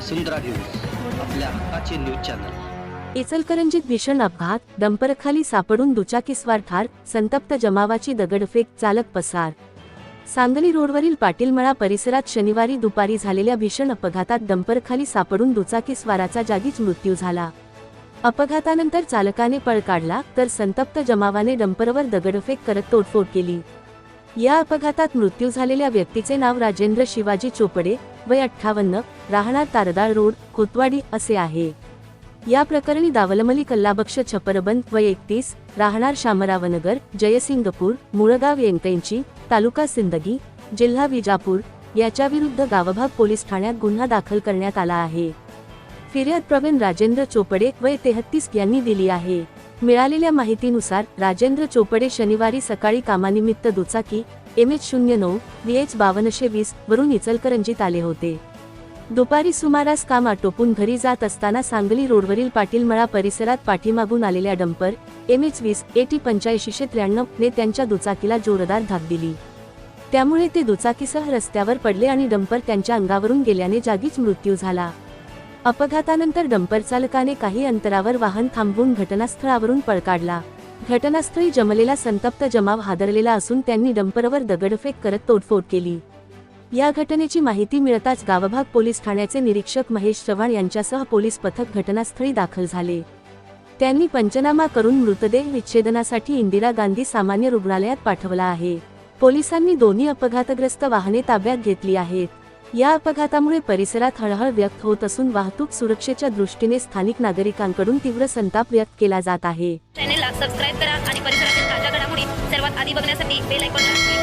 वसुंधरा news आपल्या हक्काचे news channel. इचलकरंजीत भीषण अपघात डंपरखाली सापडून दुचाकीस्वार ठार संतप्त जमावाची दगडफेक चालक पसार. सांगली रोडवरील पाटीलमळा परिसरात शनिवारी दुपारी झालेल्या भीषण अपघातात डंपरखाली सापडून दुचाकीस्वाराचा जागीच मृत्यू झाला. अपघातानंतर चालकाने पळ काढला तर संतप्त जमावाने डंपरवर दगडफेक करत तोडफोड केली. या अपघातात मृत्यू झालेल्या व्यक्तीचे नाव राजेंद्र शिवाजी चोपडे वय अठ्ठावन्न राहणार तारदाळ रोड कोतवाडी असे आहे. या प्रकरणी दावलमली कल्लाबक्ष छपरबंद वय एकतीस राहणार शामरावनगर जयसिंगपूर मुळगाव येंकैंची तालुका सिंदगी जिल्हा विजापूर याच्याविरुद्ध गावभाग पोलीस ठाण्यात गुन्हा दाखल करण्यात आला आहे. फिर्याद प्रवीण राजेंद्र चोपडे वय तेहत्तीस यांनी दिली आहे. मिळालेल्या माहितीनुसार राजेंद्र चोपडे शनिवारी सकाळी कामानिमित्त दुचाकी एम एच शून्य नऊ व्ही एच बावनशे वीस वरून इचलकरंजीत आले होते. दुपारी सुमारास काम आटोपून घरी जात असताना सांगली रोडवरील पाटीलमळा परिसरात पाठीमागून आलेल्या डंपर एम एच वीस एटी पंच्याऐंशीशे त्र्याण्णव ने त्यांच्या दुचाकीला जोरदार धाक दिली. त्यामुळे ते दुचाकीसह रस्त्यावर पडले आणि डंपर त्यांच्या अंगावरून गेल्याने जागीच मृत्यू झाला. अपघातानंतर डंपर चालकाने काही अंतरावर वाहन थांबवून घटनास्थळावरून पळ काढला घटनास्थळी जमलेला संतप्त जमाव हादरलेला असून त्यांनी डंपरवर दगडफेक करत तोडफोड केली. या घटनेची माहिती मिळताच गावभाग पोलीस ठाण्याचे निरीक्षक महेश चव्हाण यांच्यासह पोलीस पथक घटनास्थळी दाखल झाले. त्यांनी पंचनामा करून मृतदेह विच्छेदनासाठी इंदिरा गांधी सामान्य रुग्णालयात पाठवला आहे. पोलिसांनी दोन्ही अपघातग्रस्त वाहने ताब्यात घेतली आहेत. या अपघातामुळे परिसरात हळहळ व्यक्त होत असून वाहतूक सुरक्षेच्या दृष्टीने स्थानिक नागरिकांकडून तीव्र संताप व्यक्त केला जात आहे. चॅनेलला सबस्क्राईब करा आणि परिसरातील ताज्या घडामोडी सर्वात आधी बघण्यासाठी बेल आयकॉनला